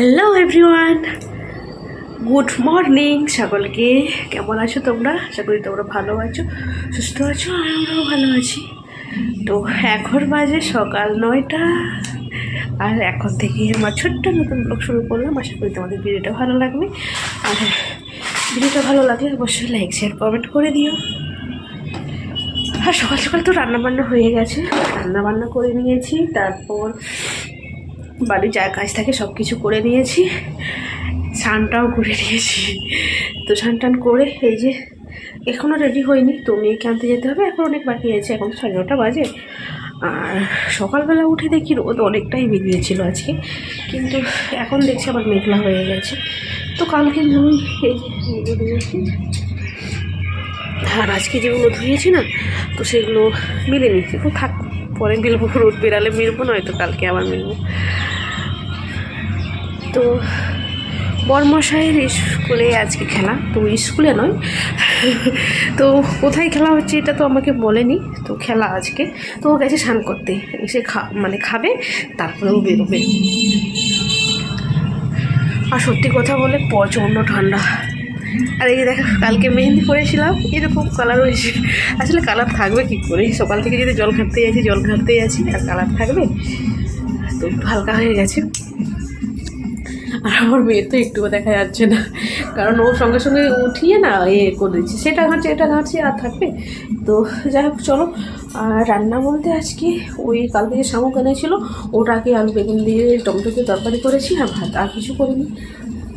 Hello everyone good morning সকলকে। কেমন আছো তোমরা? আশা করি তোমরা ভালো আছো, সুস্থ আছো আর আমরাও ভালো আছি। তো এখন বাজে সকাল নয়টা। আর এখন থেকে আমার ছোট্ট নতুন ব্লগ শুরু করলাম। আশা করি তোমাদের ভিডিওটা ভালো লাগবে। আর ভিডিওটা ভালো লাগলে অবশ্যই লাইক শেয়ার কমেন্ট করে দিও। আর সকাল সকাল তো রান্নাবান্না হয়ে গেছে। রান্না বান্না করে নিয়েছি। তারপর বাড়ির যা কাজ থাকে সব কিছু করে নিয়েছি। স্নানটাও করে নিয়েছি। তো স্নান টান করে এই যে এখনও রেডি হয়নি, তো মেয়েকে আনতে যেতে হবে। এখন অনেক বাকি আছে, এখন সাড়ে নটা বাজে। আর সকালবেলা উঠে দেখি রোদ অনেকটাই বেরিয়েছিল আজকে। কিন্তু এখন দেখছি আবার মেঘলা হয়ে গেছে। তো কালকে আমি এই যে আর আজকে যেগুলো ধুয়েছি না, তো সেগুলো মিলেনি। তো থাক, পরে মিলবো, রোদ বেরালে মিলবো, নয়তো কালকে আবার মিলবো। তো বরমশাইয়ের স্কুলে আজকে খেলা, তো স্কুলে নয়। তো কোথায় খেলা হচ্ছে এটা তো আমাকে বলেনি, তো খেলা আজকে। তো ও গেছে স্নান করতে, এসে খা মানে খাবে, তারপরে ও বেরোবে। আর সত্যি কথা বলে প্রচণ্ড ঠান্ডা। আর এই যে দেখো, কালকে মেহেন্দি করেছিলাম, এরকম কালার হয়েছে। আসলে কালার থাকবে কি করে? সকাল থেকে যদি জল ঘাটতে যাচ্ছি, জল ঘাটতে যাচ্ছি, আর কালার থাকবে? তো হালকা হয়ে গেছে। আর আমার মেয়ের তো একটুও দেখা যাচ্ছে না। কারণ ও সঙ্গে সঙ্গে উঠিয়ে না এ করে দিচ্ছে। সেটা ঘাঁটছে এটা ঘাঁটছে আর থাকবে। তো যাই হোক, চলো। আর রান্না বলতে আজকে ওই কালকে যে শামুক এনেছিল। ওটাকে আলু, বেগুন দিয়ে টমেটো দিয়ে তরকারি করেছি আর ভাত। আর কিছু করিনি।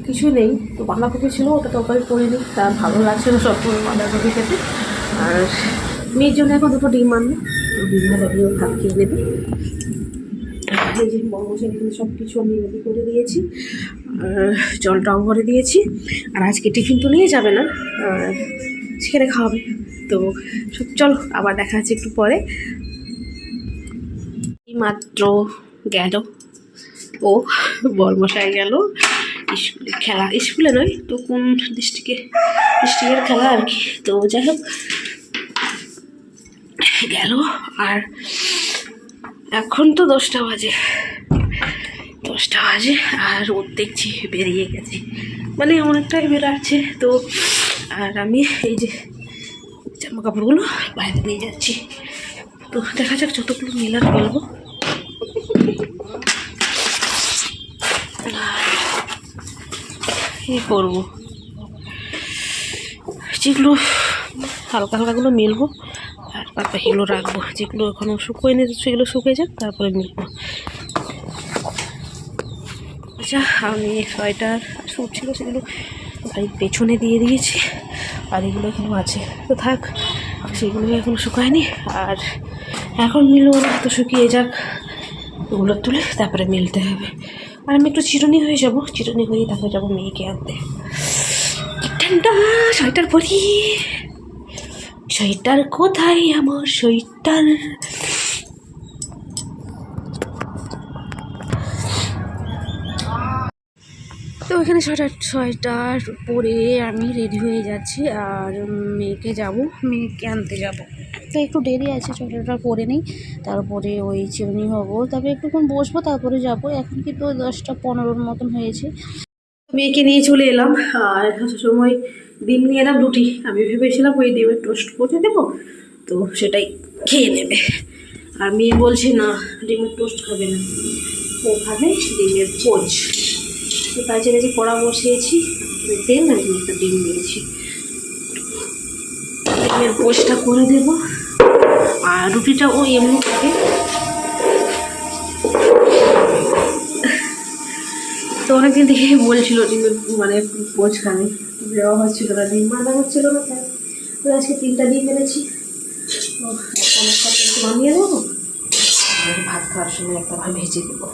কিছু নেই। তো বাঁধাকপি ছিল, ওটা তরকারি করে নিই তা ভালো লাগছে না সব বাঁধাকপি খেতে। আর মেয়ের জন্য এখন দুটো ডিম আনবে। ডিম ভাত খেয়ে নেবে। যে এখানে সব কিছু আমি রেডি করে দিয়েছি। জলটাও ভরে দিয়েছি। আর আজকে টিফিন তো নিয়ে যাবে না। সেখানে খাওয়াবে। তো চলো, আবার দেখা যাচ্ছে একটু পরে। মাত্র গেল। ও, বর্মশাই গেল। স্কুলে খেলা, স্কুলে নয় তো কোন ডিস্ট্রিক্টে? ডিস্ট্রিক্টের খেলা আর কি। তো যাই হোক, গেল। আর এখন তো দশটা বাজে। দশটা বাজে আর রোদ দেখছি বেরিয়ে গেছে। মানে অনেকটাই বেরাচ্ছে তো, আর আমি এই যে জামা কাপড়গুলো বাইরে নিয়ে যাচ্ছি। তো দেখা যাক যতগুলো মেলার বলব। কি করব? যেগুলো হালকা হালকাগুলো মেলবো, আর বাদ বাকিগুলো রাখব। যেগুলো এখনও শুকোয় নি সেগুলো শুকিয়ে যাক, তারপরে মিলবো। আচ্ছা আমি সোয়েটার স্যুট ছিল, সেগুলো বাড়ির পেছনে দিয়ে দিয়েছি, আর এগুলো এখনও আছে। তো থাক সেগুলো এখন শুকায়নি, আর এখন মিলবো না, তো শুকিয়ে যাক। ওগুলো তুলে তারপরে মিলতে হবে। আর আমি একটু চিরুনি হয়ে যাব, চিরুনি হয়ে তারপরে যাব মেয়েকে আনতে। ঠান্ডা সোয়েটার পরি। সোয়েটার কোথায় আমার সোয়েটার? এখানে সোয়েটার সোয়েটার পরে আমি রেডি হয়ে যাচ্ছি আর মেয়েকে যাব। মেয়েকে আনতে যাব। তো একটু দেরি আছে সোয়েটারটা পরে নেই, তারপরে ওই চিরুনি হব। তারপরে একটুক্ষণ বসবো, তারপরে যাব। এখন কিন্তু দশটা পনেরোর মতন হয়েছে। মেয়েকে নিয়ে চলে এলাম, আর সময় ডিম নিয়ে এলাম রুটি। আমি ভেবেছিলাম ওই ডিমের টোস্ট করে দেবো, তো সেটাই খেয়ে নেবে। আর মেয়ে বলছে, না, ডিমের টোস্ট খাবে না। ও খাবে ডিমের পোচ। জন্য যে কড়া বসিয়েছি তেল আর এখানে একটা ডিম দিয়েছি। ডিমের পোচটা করে দেব। আর রুটিটা ও এমনি থাকে। তো অনেকদিন থেকে বলছিল ডিমের মানে পোচ খাবে। দেওয়া হচ্ছিল না, ডিম বাঁধা হচ্ছিল না তাই। আজকে তিনটা ডিম এনেছি। বানিয়ে দেবো। ভাত খাওয়ার সময় একটা ভাত ভেজে দেবো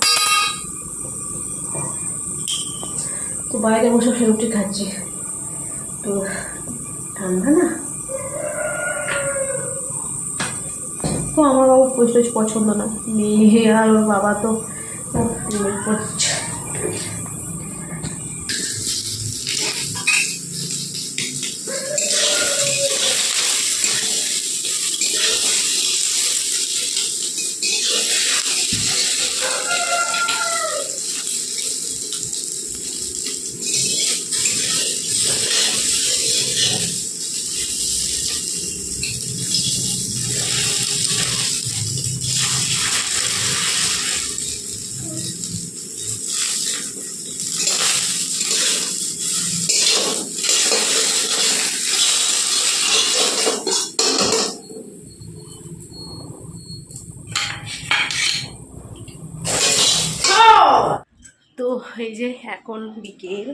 তো বাইরে বসে রুটি খাচ্ছি। তো ঠান্ডা না? তো আমার বাবু পরিচয় পছন্দ না। মেয়ে আর ওর বাবা তো উফ, এখন বিকেল,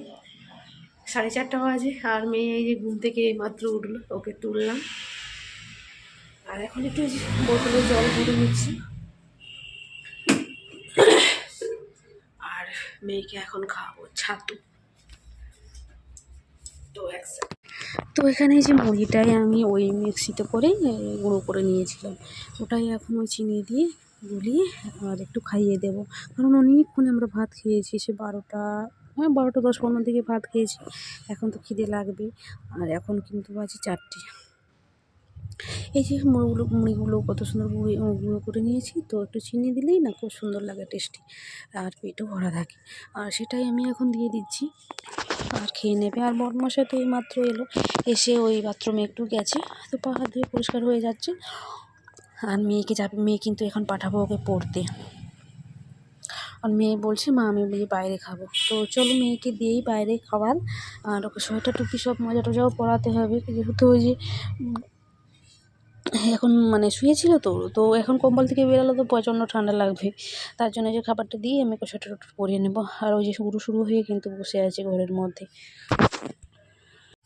সাড়ে চারটা বাজে, আর মেয়ে এই যে ঘুম থেকে মাত্র উঠল, ওকে তুললাম। আর এখন একটু বোতলে জল ভরে নিচ্ছি। আর মেয়েকে এখন খাওয়াবো ছাতু। তো তো এখানে যে মুড়িটাই আমি ওই মিক্সিতে করে গুঁড়ো করে নিয়েছিলাম। ওটাই এখন ওই চিনি দিয়ে গুলিয়ে আর একটু খাইয়ে দেবো। কারণ অনেকক্ষণ আমরা ভাত খেয়েছি, সে বারোটা হ্যাঁ বারোটা, দশ, পনেরো দিকে ভাত খেয়েছি। এখন তো খিদে লাগবে। আর এখন কিন্তু বাজে চারটে। এই যে মুড়িগুলো মুড়িগুলো কত সুন্দর গুঁড়ি করে নিয়েছি। তো একটু চিনি দিলেই না খুব সুন্দর লাগে, টেস্টি। আর পেটও ভরা থাকে। আর সেটাই আমি এখন দিয়ে দিচ্ছি। আর খেয়ে নেবে। আর বরমশাই তো এই মাত্র এলো। এসে ওই বাথরুমে একটু গেছে। তো পা হাত ধুয়ে পরিষ্কার হয়ে যাচ্ছে। আর মেয়েকে যাবে, মেয়ে কিন্তু এখন পাঠাবো ওকে পড়তে। আর মেয়ে বলছে, মা, আমি বলি বাইরে খাব। তো চলো মেয়েকে দিয়েই বাইরে খাবার আর ওকে সোয়েটার টুপি সব মজা টজাও পড়াতে হবে। যেহেতু ওই যে, এখন মানে শুয়েছিল তো তো এখন কম্বল থেকে বেরোলে তো প্রচণ্ড ঠান্ডা লাগবে। তার জন্য যে খাবারটা দিয়ে আমি সোয়েটার পরিয়ে নেব। আর ওই যে শুরু শুরু হয়ে কিন্তু বসে আছে ঘরের মধ্যে।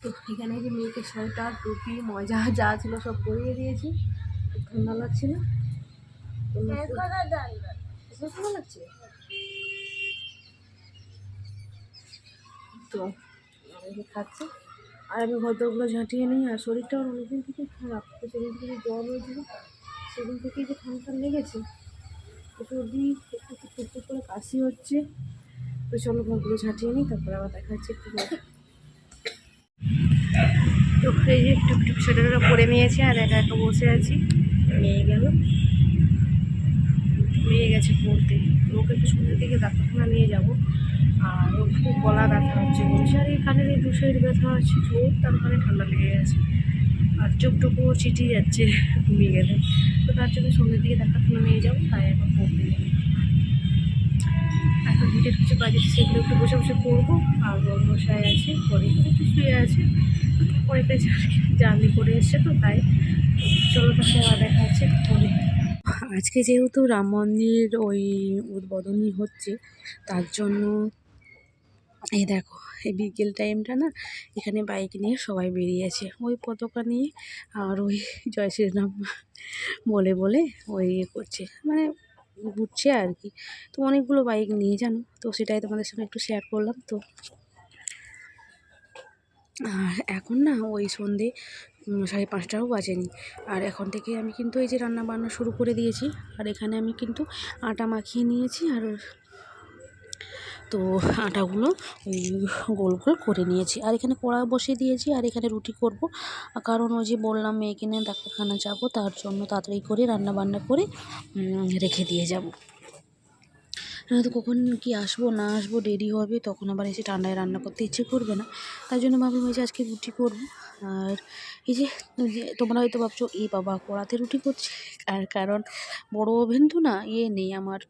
তো এখানে যে মেয়েকে সোয়েটার, টুপি, মজা যা ছিল সব পরিয়ে দিয়েছি। ঠান্ডা লাগছে না ঠান্ডা লাগছে তো আমি খাচ্ছে। আর আমি ঘরদোরগুলো ঝাঁটিয়ে নিই আর শরীরটা আমার অনেকদিন থেকে খারাপ। তো সেদিন থেকে জ্বর হয়েছিল সেদিন থেকেই যে ঠান্ডা লেগেছে তো সর্দি একটু একটু টুকটুক করে কাশি হচ্ছে। তো চলো ঘরগুলো ঝাঁটিয়ে নিই তারপরে আবার দেখা হচ্ছে একটু। তো এই যে টুকটুক সোয়েটারটা পরে নিয়েছি আর একা একা বসে আছি। মেয়ে গেল। মেয়ে গেছে পড়তে। তো ওকে একটু সন্ধ্যের দিকে ডাক্তারখানা নিয়ে যাব। আর ওর খুব গলা ব্যথা হচ্ছে বলছে। আর এই কানের এই দু সাইড ব্যথা হচ্ছে জোর তার মানে ঠান্ডা লেগে গেছে। আর চোখটুকু চিটিয়ে যাচ্ছে ঘুমিয়ে গেলে। তো তার জন্য সন্ধ্যের দিকে ডাক্তারখানা নিয়ে যাব, তাই এখন পড়তে যাব এখন ভিটের কিছু কাজ আছে, সেগুলো একটু বসে বসে করব আর মশাই আছে, পরে একটু শুয়ে আছে। পরেতে জার্নি করে এসছে তো, তাই চলো তাহলে আবার দেখা হচ্ছে আজকে যেহেতু রাম মন্দির ওই উদ্বোধনী হচ্ছে, তার জন্য এই দেখো, এই বিকেল টাইমটা না, এখানে বাইক নিয়ে সবাই বেরিয়েছে ওই পতাকা নিয়ে আর ওই জয় শ্রীরাম বলে বলে ওই ইয়ে করছে। মানে ঘুরছে আর কি। তো অনেকগুলো বাইক নিয়ে জানো, তো সেটাই তোমাদের সঙ্গে একটু শেয়ার করলাম, তো আর এখন না ওই সন্ধে সাড়ে পাঁচটাও বাজেনি। আর এখন থেকে আমি কিন্তু এই যে রান্না বান্না শুরু করে দিয়েছি। আর এখানে আমি কিন্তু আটা মাখিয়ে নিয়েছি আর তো আটাগুলো গোল গোল করে নিয়েছি। আর এখানে কড়া বসিয়ে দিয়েছি আর এখানে রুটি করব। কারণ ওই যে বললাম মেয়েকে নিয়ে ডাক্তারখানা যাব, তার জন্য তাড়াতাড়ি করে রান্না বান্না করে রেখে দিয়ে যাব। নয়তো কখন কি আসব, না আসব, দেরি হবে, তখন আবার এসে ঠান্ডায় রান্না করতে ইচ্ছে করবে না। তাই জন্য ভাবলাম যে আজকে রুটি করব। আর এই যে তোমরা হয়তো ভাবছ এই বাবা, কড়াতে রুটি করছে। আর কারণ বড় ওভেন তো না ইয়ে নেই আমার।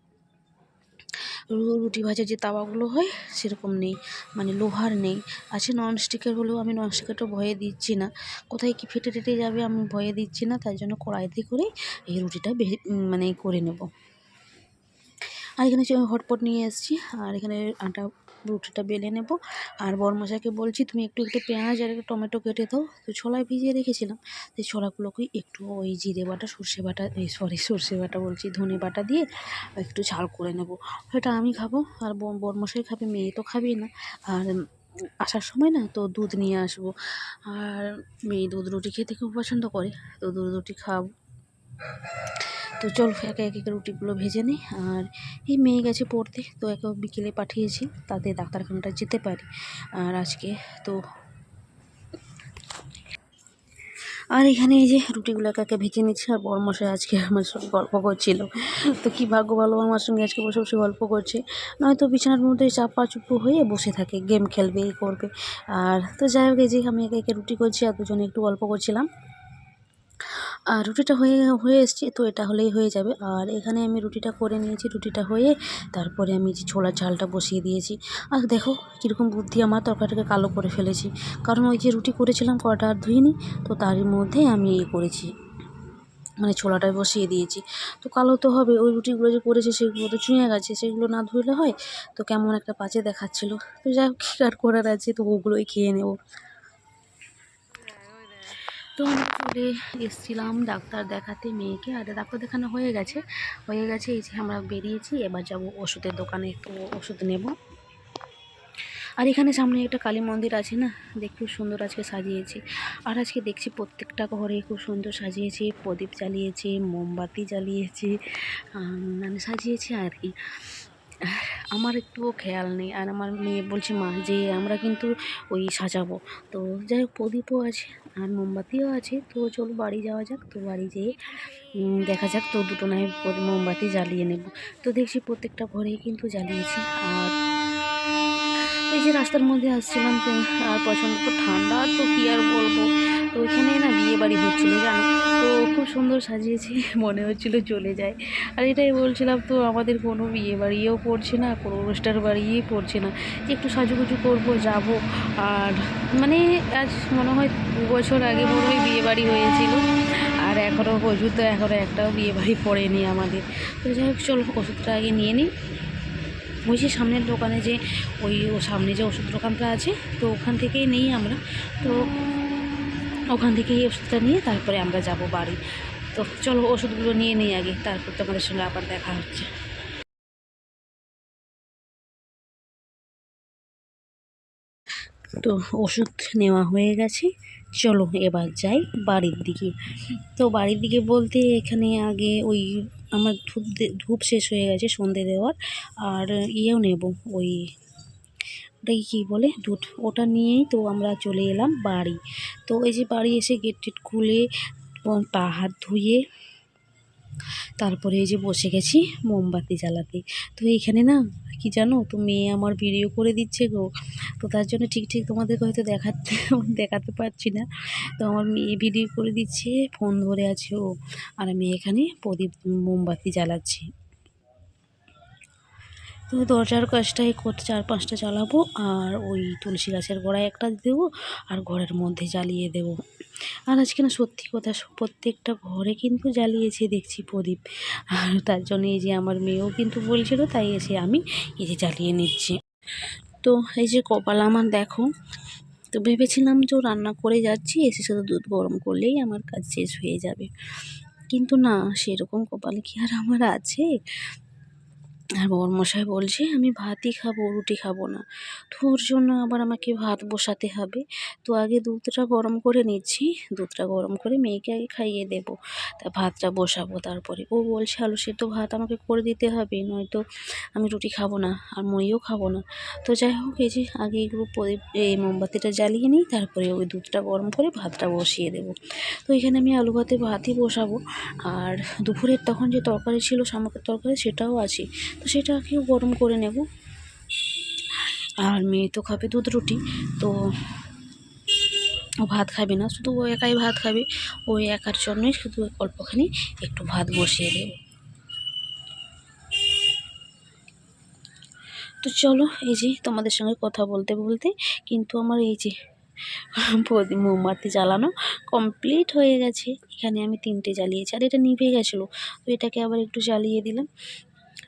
রুটি ভাজার যে তাওয়াগুলো হয়, সেরকম নেই। মানে লোহার নেই। আছে ননস্টিকের হলেও আমি ননস্টিকেরটা ভয়ে দিচ্ছি না। কোথায় কি ফেটে টেটে যাবে আমি ভয়ে দিচ্ছি না। তাই জন্য কড়াইতে করে এই রুটিটা মানে করে নেব। আর এখানে হটপট নিয়ে এসেছি। আর এখানে আটা, রুটিটা বেলে নেব। আর বরমশাইকে বলছি, তুমি একটু একটু পেঁয়াজ আর একটু টমেটো কেটে দাও। তো ছোলায় ভিজিয়ে রেখেছিলাম। সেই ছোলাগুলোকে একটু ওই জিরে বাটা, সর্ষে বাটা, এই সরি, সর্ষে বাটা বলছি, ধনে বাটা দিয়ে একটু ঝাল করে নেব। সেটা আমি খাব। আর বরমশাই খাবে, মেয়ে তো খাবেই না। আর আসার সময় না তো দুধ নিয়ে আসব। আর মেয়ে দুধ রুটি খেতে খুব পছন্দ করে। তো দুধ রুটি খাওয়াবো তো চল একে একে রুটিগুলো ভেজে নিই। আর এই মেয়ে গেছে পড়তে, তো একে বিকেলে পাঠিয়েছি, তাতে ডাক্তারখানাটা যেতে পারি। আর আজকে তো আর এখানে এই যে রুটিগুলো একে ভেজে নিচ্ছি, আর বড় মশাই আজকে আমার সঙ্গে গল্প করছিল। তো কি ভাগ্য ভালো আমার সঙ্গে আজকে বসে বসে গল্প করছে। নয়তো বিছানার মধ্যে চাপা চুপু হয়ে বসে থাকে, গেম খেলবে এই করবে। আর তো যাই হোক, এই যে আমি একে একে রুটি করছি, আর দুজনে একটু গল্প করছিলাম। আর রুটিটা হয়ে হয়ে এসছে, তো এটা হলেই হয়ে যাবে। আর এখানে আমি রুটিটা করে নিয়েছি, রুটিটা হয়ে তারপরে আমি যে ছোলার ঝালটা বসিয়ে দিয়েছি। আর দেখো কীরকম বুদ্ধি আমার, তরকারিটাকে কালো করে ফেলেছি। কারণ ওই যে রুটি করেছিলাম কটা আর ধুইনি, তো তারই মধ্যে আমি ইয়ে করেছি। মানে ছোলাটায় বসিয়ে দিয়েছি। তো কালো তো হবে, ওই রুটিগুলো যে করেছে সেগুলো তো চুঁয়ে গেছে, সেগুলো না ধুলে হয়, তো কেমন একটা পাচে দেখাচ্ছিলো। তো যাই হোক, কী আর করার আছে, তো ওগুলোই খেয়ে নেব। তো আমরা চলে এসেছিলাম ডাক্তার দেখাতে মেয়েকে আর ডাক্তার দেখানো হয়ে গেছে। হয়ে গেছে এই যে আমরা বেরিয়েছি এবার যাব ওষুধের দোকানে একটু ওষুধ নেব। আর এখানে সামনে একটা কালী মন্দির আছে না দেখ খুব সুন্দর আজকে সাজিয়েছি। আর আজকে দেখছি প্রত্যেকটা ঘরে খুব সুন্দর সাজিয়েছি প্রদীপ জ্বালিয়েছি মোমবাতি জ্বালিয়েছি আম, মানে সাজিয়েছি আর কি। আমার একটুও খেয়াল নেই। আর আমার মেয়ে বলছে, মা, যে আমরা কিন্তু ওই সাজাবো। তো যাই হোক, প্রদীপও আছে আর মোমবাতিও আছে। তো চলো বাড়ি যাওয়া যাক। তো বাড়ি যেয়ে দেখা যাক। তো দুটো নয় মোমবাতি জ্বালিয়ে নেব। তো দেখছি প্রত্যেকটা ঘরেই কিন্তু জ্বালিয়েছি। আর এই যে রাস্তার মধ্যে আসছিলাম তো, আর পছন্দ তো ঠান্ডা, তো কী আর বলব? তো ওইখানে না বিয়ে বাড়ি হচ্ছিল, জানো? তো খুব সুন্দর সাজিয়েছি, মনে হচ্ছিল চলে যায়। আর এটাই বলছিলাম তো, আমাদের কোনো বিয়ে বাড়িও পড়ছে না, কোনো অনুষ্ঠান বাড়িই পড়ছে না। যে একটু সাজুগুজু করব, যাব। আর মানে আজ মনে হয় দু বছর আগে মনে বিয়ে বাড়ি হয়েছিল। আর এখনও ওষুধ তো এখনও একটাও বিয়ে বাড়ি পড়েনি আমাদের। তো যাই হোক, চলো, ওষুধটা আগে নিয়ে নিই। ওই যে সামনের দোকানে যে, ওই সামনে যে ওষুধ দোকানটা আছে, তো ওখান থেকেই নেই আমরা। তো ওখান থেকেই ওষুধটা নিয়ে তারপরে আমরা যাব বাড়ি। তো চলো ওষুধগুলো নিয়ে নিই আগে, তারপর তোমাদের সঙ্গে আবার দেখা হচ্ছে। তো ওষুধ নেওয়া হয়ে গেছে, চলো এবার যাই বাড়ির দিকে। তো বাড়ির দিকে বলতে এখানে আগে ওই আমার ধূপ ধূপ শেষ হয়ে গেছে সন্ধে দেওয়ার, আর ইয়েও নেব ওই ওটাই কী বলে? দুধ। ওটা নিয়েই তো আমরা চলে এলাম বাড়ি। তো এই যে বাড়ি এসে গেট টেট খুলে পা হাত ধুয়ে তারপরে এই যে বসে গেছি মোমবাতি জ্বালাতে। তো এইখানে না, কি জানো? তো মেয়ে আমার ভিডিও করে দিচ্ছে গো। তো তার জন্য ঠিক ঠিক তোমাদেরকে হয়তো দেখাতে দেখাতে পারছি না। তো আমার মেয়ে ভিডিও করে দিচ্ছে ফোন ধরে আছে ও। আর আমি এখানে প্রদীপ, মোমবাতি জ্বালাচ্ছি। তো দরজার কাজটাই করতে চার পাঁচটা চালাবো আর ওই তুলসী গাছের গোড়ায় একটা দেবো আর ঘরের মধ্যে জ্বালিয়ে দেবো। আর আজকে না সত্যি কথা প্রত্যেকটা ঘরে কিন্তু জ্বালিয়েছে দেখছি প্রদীপ। আর তার জন্য এই যে আমার মেয়েও কিন্তু বলছিল, তাই এসে আমি এই যে জ্বালিয়ে নিচ্ছি। তো এই যে কপাল আমার দেখো, তো ভেবেছিলাম যে রান্না করে যাচ্ছি, এসে শুধু দুধ গরম করলেই আমার কাজ শেষ হয়ে যাবে। কিন্তু না, সেরকম কপাল কি আর আমার আছে? আর বরমশাই বলছে, আমি ভাতই খাব, রুটি খাব না। তো ওর জন্য আবার আমাকে ভাত বসাতে হবে। তো আগে দুধটা গরম করে নিচ্ছি। দুধটা গরম করে মেয়েকে আগে খাইয়ে দেবো। তা ভাতটা বসাবো তারপরে। ও বলছে, আলু সেদ্ধ ভাত আমাকে করে দিতে হবে, নয়তো আমি রুটি খাব না আর মইও খাব না। তো যাই হোক, এই যে আগে এগুলো এই মোমবাতিটা জ্বালিয়ে নিই, তারপরে ওই দুধটা গরম করে ভাতটা বসিয়ে দেবো। তো এখানে আমি আলু ভাতে ভাতই বসাবো। আর দুপুরের তখন যে তরকারি ছিল শামুকের তরকারি, সেটাও আছে। তো সেটাকেও গরম করে নেব। আর মেয়ে তো খাবে দুধ রুটি, তো ও ভাত খাবে না, শুধু ও একাই ভাত খাবে ওই একার জন্যই শুধু অল্পখানি একটু ভাত বসিয়ে দেবো। তো চলো, এই যে তোমাদের সঙ্গে কথা বলতে বলতে কিন্তু আমার এই যে মোমবাতি জ্বালানো কমপ্লিট হয়ে গেছে। এখানে আমি তিনটে জ্বালিয়েছি, আর এটা নিভে গেছিল, তো এটাকে আবার একটু জ্বালিয়ে দিলাম।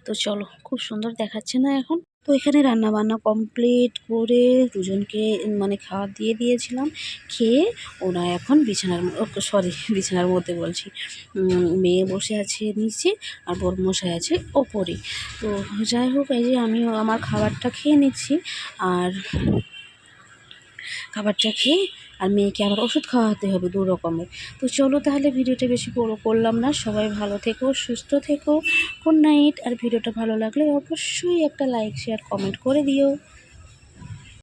তো চলো, খুব সুন্দর দেখাচ্ছে না এখন। তো এখানে রান্না বান্না কমপ্লিট করে দুজনকে মানে খাওয়া দিয়ে দিয়েছিলাম। খেয়ে ওরা এখন বিছানার সরি বিছানার মধ্যে বলছি। মেয়ে বসে আছে নিচে আর বড় মশাই আছে ওপরে। তো যাই হোক, এই যে আমি আমার খাবারটা খেয়ে নিচ্ছি। আর খাবারটা খেয়ে আর মেয়েকে আবার ওষুধ খাওয়াতে হবে দু রকমের। তো চলো তাহলে ভিডিওটা বেশি বড় করলাম না। সবাই ভালো থেকো, সুস্থ থেকো গুড নাইট আর ভিডিওটা ভালো লাগলে অবশ্যই একটা লাইক শেয়ার কমেন্ট করে দিও।